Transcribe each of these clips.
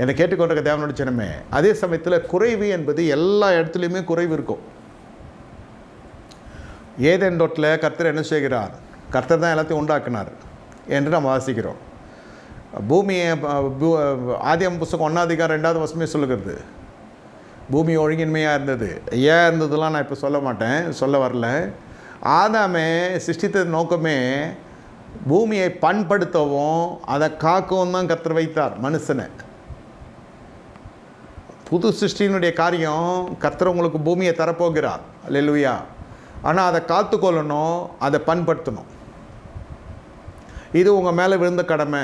என்னை கேட்டுக்கொண்டிருக்க தேவனோட சின்னமே அதே சமயத்தில் குறைவு என்பது எல்லா இடத்துலையுமே குறைவு இருக்கும். ஏதேன் தொட்டில் கர்த்தர் என்ன செய்கிறார்? கர்த்தர் தான் எல்லாத்தையும் உண்டாக்குனார் என்று நம்ம வாசிக்கிறோம். பூமியை அஹ், பூ- ஆதியாகம புஸ்தகம் ஒன்றாதிகாரம் ரெண்டாவது வருஷமே சொல்லுகிறது. பூமி ஒழுங்கின்மையாக இருந்தது. ஏன் இருந்ததுலாம் நான் இப்போ சொல்ல மாட்டேன் சொல்ல வரல. ஆதாமே சிருஷ்டித்த நோக்கமே பூமியை பண்படுத்தவும் அதை காக்கவும் தான் கர்த்தர் வைத்தார் மனுஷனை. புது சிருஷ்டியினுடைய காரியம் கர்த்தர் உங்களுக்கு பூமியை தரப்போகிறார். லெல்லுயா ஆனால் அதை காத்துக்கொள்ளணும் அதை பண்படுத்தணும். இது உங்கள் மேலே விழுந்த கடமை.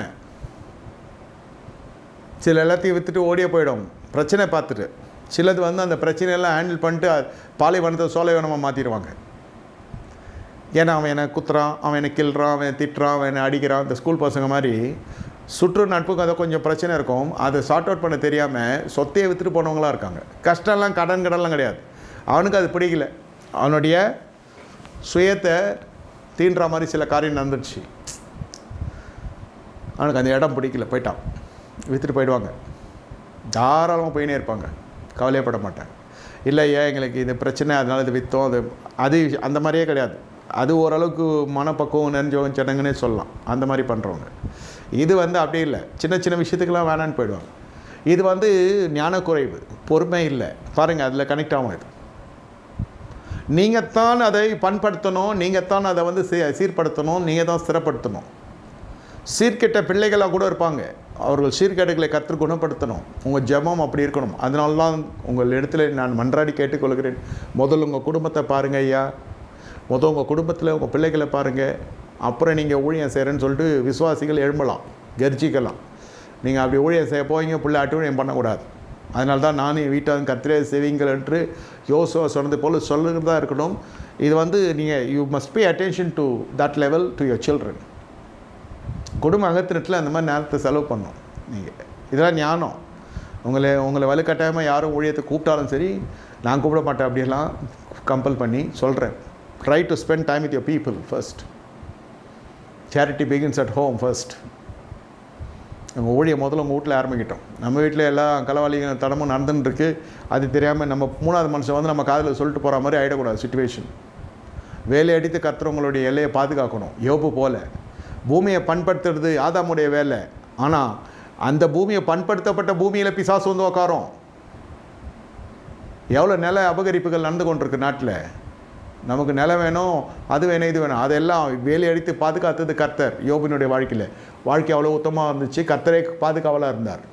சில எல்லாத்தையும் விற்றுட்டு ஓடியே போயிடும். பிரச்சனை பார்த்துட்டு. சிலது வந்து அந்த பிரச்சனையெல்லாம் ஹேண்டில் பண்ணிட்டு பாலைவனத்தை சோலைவனமாக மாற்றிடுவாங்க ஏன்னா அவன் என்னை குத்துறான் அவன் என்னை கிள்றான் அவன் திட்டுறான் அவன் என்னை அடிக்கிறான் இந்த ஸ்கூல் பசங்க மாதிரி சுற்று நட்புக்கு அதை கொஞ்சம் பிரச்சனை இருக்கும் அதை சார்ட் அவுட் பண்ண தெரியாமல் சொத்தையை விற்றுட்டு போனவங்களாம் இருக்காங்க. கஷ்டம்லாம் கடன் கடன்லாம் கிடையாது. அவனுக்கு அது பிடிக்கல. அவனுடைய சுயத்தை தீண்டுற மாதிரி சில காரியம் நடந்துடுச்சு அவனுக்கு அந்த இடம் பிடிக்கல. போயிட்டான். விற்றுட்டு போயிடுவாங்க. தாராளமாக போயினே இருப்பாங்க. கவலையப்பட மாட்டாங்க. இல்லை ஏன் எங்களுக்கு இது பிரச்சனை? அதனால் இது விற்றோம் அது அது அந்த மாதிரியே கிடையாது. அது ஓரளவுக்கு மனப்பக்குவம் நெஞ்சவங்க சடங்குன்னே சொல்லலாம். அந்த மாதிரி பண்ணுறவங்க இது வந்து அப்படி இல்லை. சின்ன சின்ன விஷயத்துக்கெல்லாம் வேணான்னு போயிடுவாங்க. இது வந்து ஞானக்குறைவு பொறுமை இல்லை. பாருங்கள் அதில் கனெக்ட் ஆகும் இது. நீங்கள் தான் அதை பண்படுத்தணும் நீங்கள் தான் அதை வந்து சீ சீர்படுத்தணும் நீங்கள் தான் சிறப்படுத்தணும் சீர்கெட்ட பிள்ளைகளாக கூட இருப்பாங்க. அவர்கள் சீர்கேடுகளை கற்று குணப்படுத்தணும். உங்கள் ஜபம் அப்படி இருக்கணும். அதனால தான் உங்கள் இடத்துல நான் மன்றாடி கேட்டுக்கொள்கிறேன். முதல்ல உங்கள் குடும்பத்தை பாருங்கள் ஐயா. முதல் உங்கள் குடும்பத்தில் உங்கள் பிள்ளைகளை பாருங்கள் அப்புறம் நீங்கள் ஊழியம் செய்கிறேன்னு சொல்லிட்டு விசுவாசிகள் எழும்பலாம் கர்ஜிக்கலாம். நீங்கள் அப்படி ஊழியம் செய்ய போவீங்க பிள்ளை அட்டுழியம் பண்ணக்கூடாது. அதனால தான் நானும் வீட்டான் கத்திரே செய்வீங்கள் என்று யோசுவா சொன்னது போல் சொல்லுறதா இருக்கணும். இது வந்து நீங்கள் you must pay attention to that level to your children குடும்ப அகத்தினத்தில் அந்த மாதிரி நேரத்தை செலவு பண்ணும் நீங்கள் இதெல்லாம் ஞானம். உங்களை உங்களை வலுக்கட்டாயமாக யாரும் ஊழியத்தை கூப்பிட்டாலும் சரி நான் கூப்பிட மாட்டேன் அப்படிலாம் கம்பல் பண்ணி சொல்கிறேன் try to spend time with your people first charity begins at home first நம்ம ஊழியை முதல்ல நம்ம வீட்டில் ஆரம்பிக்கிட்டோம். நம்ம வீட்டில் எல்லா கலவாளிகள் தடமும் நடந்துன்னு அது தெரியாமல் நம்ம மூணாவது மனுஷன் வந்து நம்ம காதில் சொல்லிட்டு போகிற மாதிரி ஆகிடக்கூடாது சுச்சுவேஷன் வேலை அடித்து கத்துறவங்களுடைய எல்லையை பாதுகாக்கணும். யோபு போல. பூமியை பண்படுத்துறது ஆதாமுடைய வேலை. ஆனால் அந்த பூமியை பண்படுத்தப்பட்ட பூமியில் பிசாசு வந்து உக்காரோம். எவ்வளோ நில அபகரிப்புகள் நடந்து கொண்டிருக்கு நாட்டில். நமக்கு நிலம் வேணும் அது வேணும் இது வேணும். அதெல்லாம் வேலை அடித்து பாதுகாத்தது கர்த்தர் யோபினுடைய வாழ்க்கையில். வாழ்க்கை அவ்வளோ உத்தமாக இருந்துச்சு. கர்த்தரே பாதுகாவலாக இருந்தார்.